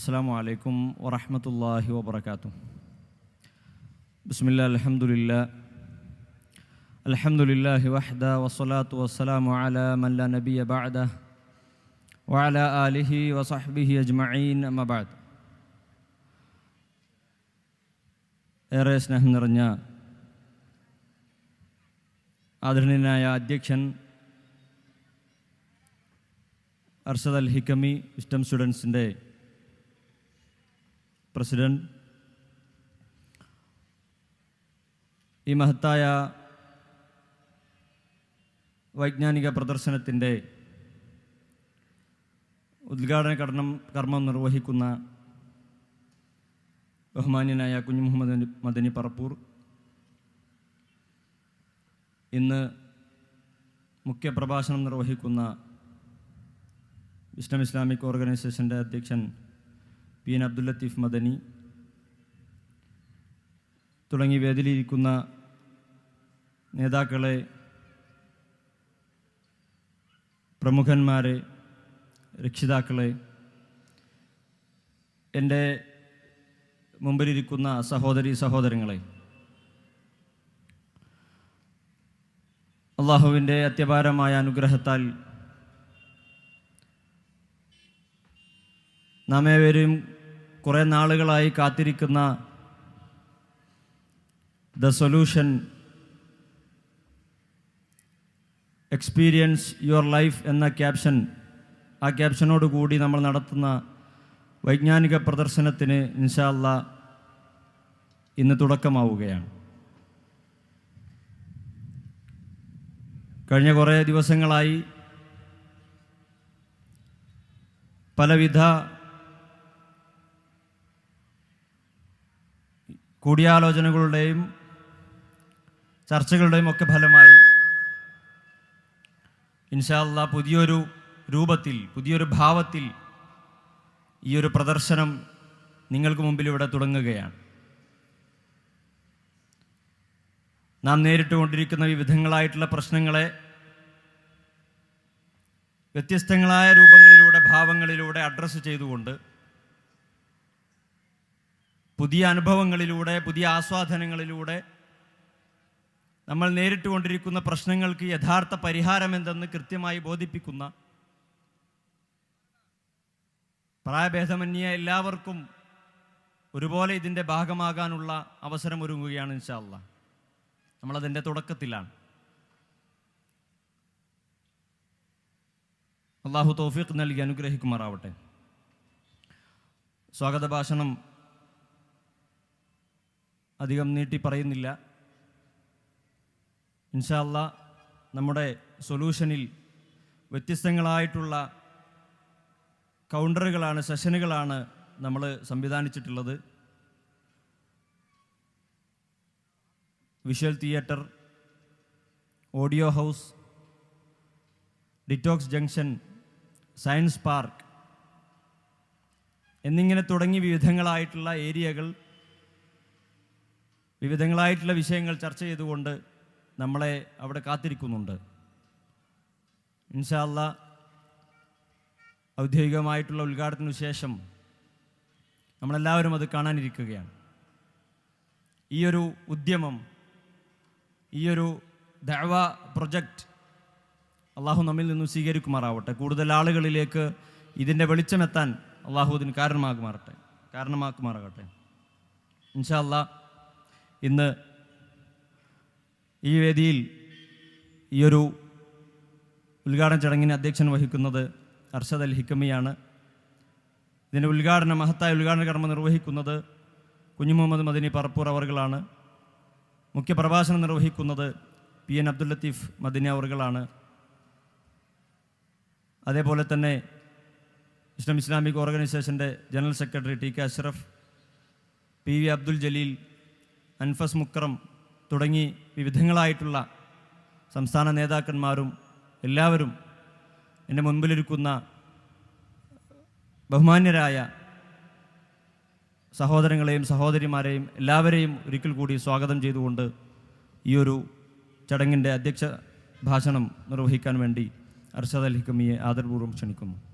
السلام عليكم ورحمة الله وبركاته بسم الله الحمد لله الحمد لله وحده والصلاة والسلام على من لا نبي بعده وعلى آله وصحبه أجمعين أما بعد ഏറെ സ്നേഹം നിറഞ്ഞ ആദരണീയനായ അധ്യക്ഷൻ അർഷദ് അൽ ഹിക്കമി വിസ്റ്റം സ്റ്റുഡൻസിൻ്റെ പ്രസിഡന്റ് ഈ മഹത്തായ വൈജ്ഞാനിക പ്രദർശനത്തിന്റെ ഉദ്ഘാടന കടനം കർമ്മം നിർവഹിക്കുന്ന ബഹുമാന്യനായ കുഞ്ഞു മുഹമ്മദ് മദനി പറപ്പൂർ. ഇന്ന് മുഖ്യപ്രഭാഷണം നിർവഹിക്കുന്ന ഇസ്ലാം ഇസ്ലാമിക് ഓർഗനൈസേഷന്റെ അധ്യക്ഷൻ പി എൻ അബ്ദുൽ ലത്തീഫ് മദനി തുടങ്ങി വേദിയിലിരിക്കുന്ന നേതാക്കളെ പ്രമുഖന്മാരെ രക്ഷിതാക്കളെ എന്റെ മുമ്പിലിരിക്കുന്ന സഹോദരി സഹോദരങ്ങളെ അള്ളാഹുവിന്റെ അത്യപാരമായ അനുഗ്രഹത്താൽ നാമേവരും കുറേ നാളുകളായി കാത്തിരിക്കുന്ന the solution experience your life എന്ന ക്യാപ്ഷൻ ആ ക്യാപ്ഷനോട് കൂടി നമ്മൾ നടത്തുന്ന വൈജ്ഞാനിക പ്രദർശനത്തിന് ഇൻഷാല്ല ഇന്ന് തുടക്കമാവുകയാണ്. കഴിഞ്ഞ കുറേ ദിവസങ്ങളായി പലവിധ കൂടിയാലോചനകളുടെയും ചർച്ചകളുടെയും ഒക്കെ ഫലമായി ഇൻഷാല്ല പുതിയൊരു രൂപത്തിൽ പുതിയൊരു ഭാവത്തിൽ ഈ ഒരു പ്രദർശനം നിങ്ങൾക്ക് മുമ്പിൽ ഇവിടെ തുടങ്ങുകയാണ്. നാം നേരിട്ട് നേരിട്ടുകൊണ്ടിരിക്കുന്ന വിവിധങ്ങളായിട്ടുള്ള പ്രശ്നങ്ങളെ വ്യത്യസ്തങ്ങളായ രൂപങ്ങളിലൂടെ ഭാവങ്ങളിലൂടെ അഡ്രസ്സ് ചെയ്തുകൊണ്ട് പുതിയ അനുഭവങ്ങളിലൂടെ പുതിയ ആസ്വാദനങ്ങളിലൂടെ നമ്മൾ നേരിട്ടുകൊണ്ടിരിക്കുന്ന പ്രശ്നങ്ങൾക്ക് യഥാർത്ഥ പരിഹാരം എന്തെന്ന് കൃത്യമായി ബോധിപ്പിക്കുന്ന പ്രായഭേദമന്യേ എല്ലാവർക്കും ഒരുപോലെ ഇതിന്റെ ഭാഗമാകാനുള്ള അവസരം ഒരുങ്ങുകയാണ് ഇൻഷാല്ല നമ്മളതിന്റെ തുടക്കത്തിലാണ്. അള്ളാഹു തൗഫീഖ് നൽകി അനുഗ്രഹിക്കുമാറാവട്ടെ. സ്വാഗത ഭാഷണം അധികം നീട്ടി പറയുന്നില്ല. ഇൻഷാല്ല നമ്മുടെ സൊല്യൂഷനിൽ വ്യത്യസ്തങ്ങളായിട്ടുള്ള കൗണ്ടറുകളാണ് സെഷനുകളാണ് നമ്മൾ സംവിധാനിച്ചിട്ടുള്ളത്. Visual theatre audio house detox junction science park എന്നിങ്ങനെ തുടങ്ങി വിവിധങ്ങളായിട്ടുള്ള ഏരിയകൾ വിവിധങ്ങളായിട്ടുള്ള വിഷയങ്ങൾ ചർച്ച ചെയ്തുകൊണ്ട് നമ്മളെ അവിടെ കാത്തിരിക്കുന്നുണ്ട്. ഇൻഷാല്ല ഔദ്യോഗികമായിട്ടുള്ള ഉദ്ഘാടനത്തിനു ശേഷം നമ്മളെല്ലാവരും അത് കാണാനിരിക്കുകയാണ്. ഒരു ഉദ്യമം ഈ ഒരു ദഅവ പ്രൊജക്റ്റ് അള്ളാഹു നമ്മിൽ നിന്നും സ്വീകരിക്കുമാറാവട്ടെ. കൂടുതൽ ആളുകളിലേക്ക് ഇതിന്റെ വെളിച്ചമെത്താൻ അള്ളാഹു ഇതിന് കാരണമാകുമാറട്ടെ. കാരണമാക്കുമാറാകട്ടെ. ഇൻഷാല്ല ഇന്ന് ഈ വേദിയിൽ ഈയൊരു ഉദ്ഘാടന ചടങ്ങിന് അധ്യക്ഷൻ വഹിക്കുന്നത് അർഷദ് അൽ ഹിക്കമിയാണ്. ഇതിന്റെ ഉദ്ഘാടന മഹത്തായ ഉദ്ഘാടന കർമ്മം നിർവഹിക്കുന്നത് കുഞ്ഞു മുഹമ്മദ് മദിനി പറപ്പൂർ അവർകളാണ്. മുഖ്യ പ്രഭാഷണം നിർവഹിക്കുന്നത് പി എൻ അബ്ദുൽ ലത്തീഫ് മദിനി അവർകളാണ്. അതേപോലെ തന്നെ ഇസ്ലാം ഇസ്ലാമിക് ഓർഗനൈസേഷന്റെ general secretary T K Ashraf P V Abdul Jaleel Anfas Mukram തുടങ്ങി വിവിധങ്ങളായിട്ടുള്ള സംസ്ഥാന നേതാക്കന്മാരും എല്ലാവരും എന്റെ മുൻപിലിരിക്കുന്ന ബഹുമാന്യരായ സഹോദരങ്ങളെയും സഹോദരിമാരെയും എല്ലാവരെയും ഒരിക്കൽ കൂടി സ്വാഗതം ചെയ്തുകൊണ്ട് ഈ ഒരു ചടങ്ങിന്റെ അധ്യക്ഷ ഭാഷണം നിർവഹിക്കാൻ വേണ്ടി അർഷദ് ഹിക്കമിയെ ആദരപൂർവം ക്ഷണിക്കുന്നു.